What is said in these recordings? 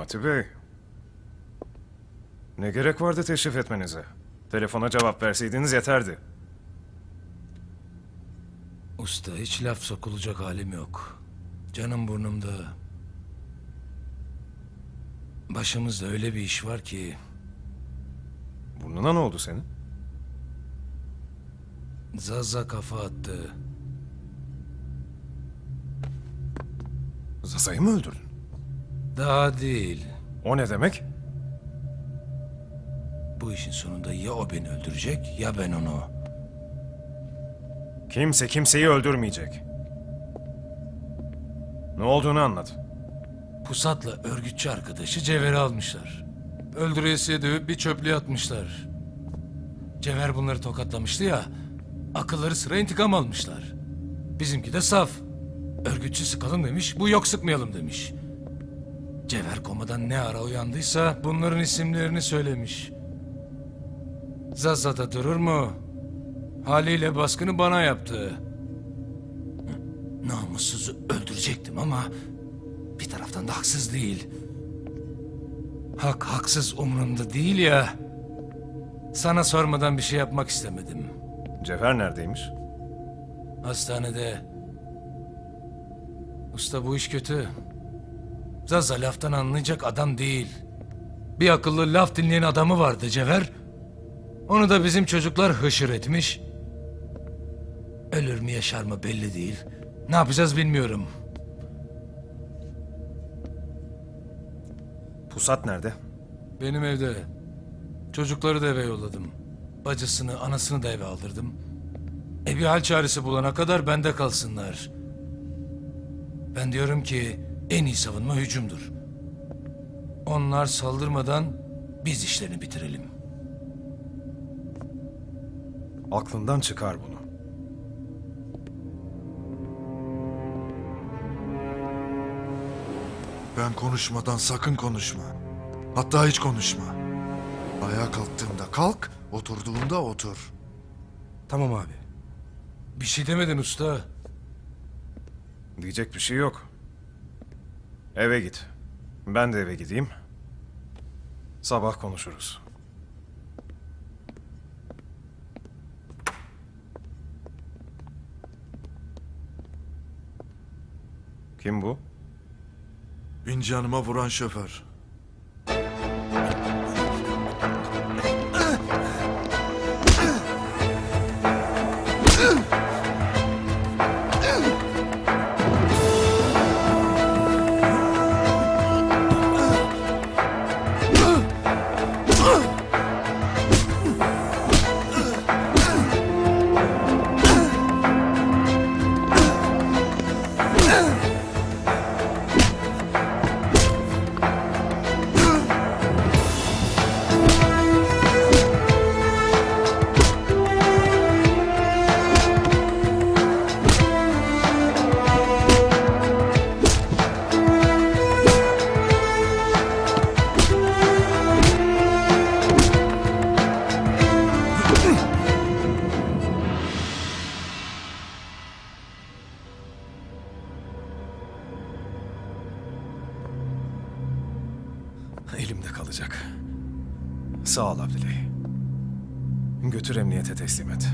Memati Bey. Ne gerek vardı teşrif etmenize? Telefona cevap verseydiniz yeterdi. Usta hiç laf sokulacak halim yok. Canım burnumda. Başımızda öyle bir iş var ki Burnuna ne oldu senin? Zaza kafa attı. Zaza'yı mı öldürdün? Daha değil. O ne demek? Bu işin sonunda ya o beni öldürecek ya ben onu. Kimse kimseyi öldürmeyecek. Ne olduğunu anlat. Pusat'la örgütçü arkadaşı Cevher'i almışlar. Öldüresiye dövüp bir çöplüğe atmışlar. Cevher bunları tokatlamıştı ya. Akılları sıra intikam almışlar. Bizimki de saf. Örgütçü sıkalım demiş, bu yok sıkmayalım demiş. Cevher komadan ne ara uyandıysa bunların isimlerini söylemiş. Zaza da durur mu? Haliyle baskını bana yaptı. Namussuzu öldürecektim ama bir taraftan da haksız değil. Hak haksız umurumda değil ya. Sana sormadan bir şey yapmak istemedim. Cevher neredeymiş? Hastanede. Usta bu iş kötü. Zaza laftan anlayacak adam değil. Bir akıllı laf dinleyen adamı vardı Cevher. Onu da bizim çocuklar hışır etmiş. Ölür mü yaşar mı belli değil. Ne yapacağız bilmiyorum. Pusat nerede? Benim evde. Çocukları da eve yolladım. Bacısını, anasını da eve aldırdım. E bir hal çaresi bulana kadar bende kalsınlar. Ben diyorum ki en iyi savunma hücumdur. Onlar saldırmadan biz işlerini bitirelim. Aklından çıkar bunu. Ben konuşmadan sakın konuşma. Hatta hiç konuşma. Ayağa kalktığımda kalk, oturduğunda otur. Tamam abi. Bir şey demedin usta. Diyecek bir şey yok. Eve git. Ben de eve gideyim. Sabah konuşuruz. Kim bu? İnci Hanım'a vuran şoför. Elimde kalacak. Sağ ol Abdüley. Götür emniyete teslim et.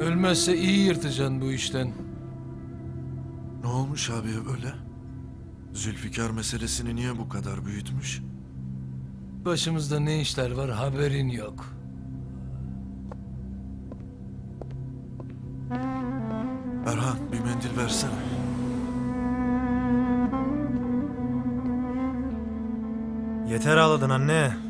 Ölmezse iyi yırtacaksın bu işten. Ne olmuş abi öyle? Zülfikar meselesini niye bu kadar büyütmüş? Başımızda ne işler var haberin yok. Erhan bir mendil versene. Yeter ağladın anne.